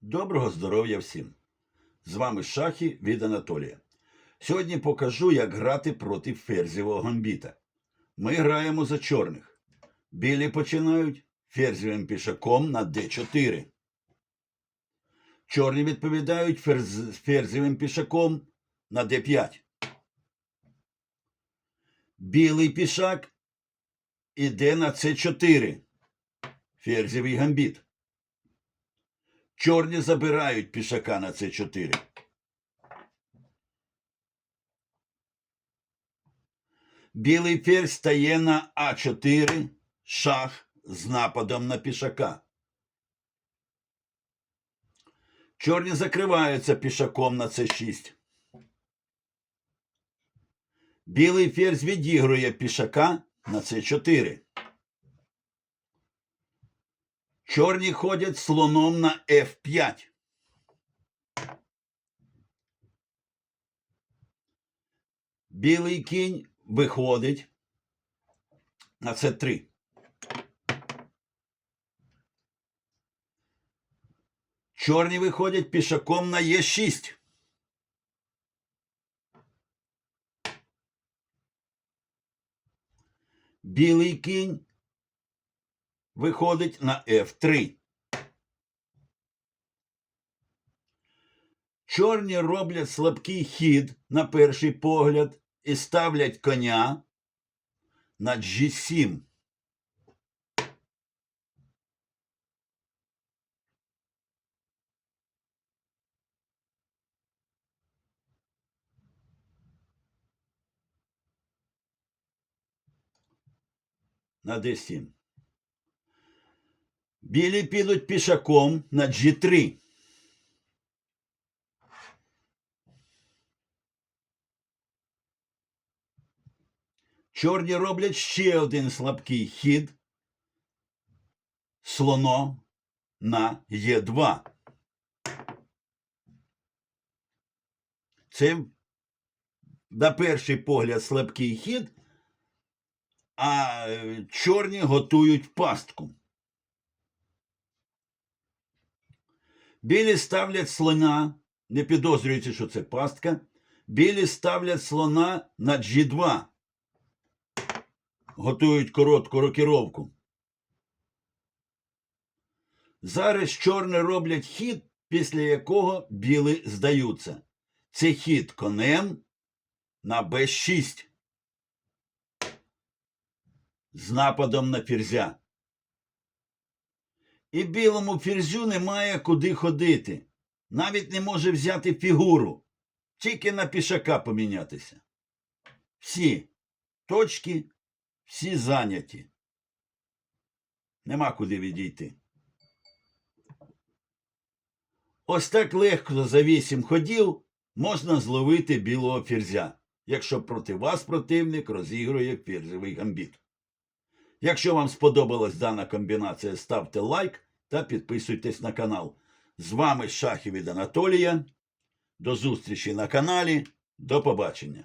Доброго здоров'я всім! З вами Шахи від Анатолія. Сьогодні покажу, як грати проти ферзівого гамбіта. Ми граємо за чорних. Білі починають ферзівим пішаком на d4. Чорні відповідають ферз... ферзівим пішаком на d5. Білий пішак іде на c4. Ферзівий гамбіт. Чорні забирають пішака на С4. Білий ферзь стає на А4, шах з нападом на пішака. Чорні закриваються пішаком на С6. Білий ферзь відігрує пішака на С4. Чорні ходять слоном на F5. Білий кінь виходить на С3. Чорні виходять пішаком на Е6. Білий кінь Виходить на F3. Чорні роблять слабкий хід на перший погляд і ставлять коня на G7. На D7. Білі підуть пішаком на G3. Чорні роблять ще один слабкий хід слоно на Е2. Це на перший погляд слабкий хід, а е, чорні готують пастку. Білі ставлять слона, не підозрюючи, що це пастка. Білі ставлять слона на G2. Готують коротку рокіровку. Зараз чорні роблять хід, після якого білі здаються. Це хід конем на Б6 з нападом на ферзя. І білому ферзю немає куди ходити. Навіть не може взяти фігуру, тільки на пішака помінятися. Всі точки, всі зайняті. Нема куди відійти. Ось так легко за вісім ходів можна зловити білого ферзя, якщо проти вас противник розігрує ферзевий гамбіт. Якщо вам сподобалась дана комбінація, ставте лайк та підписуйтесь на канал. З вами Шахів від Анатолія. До зустрічі на каналі. До побачення.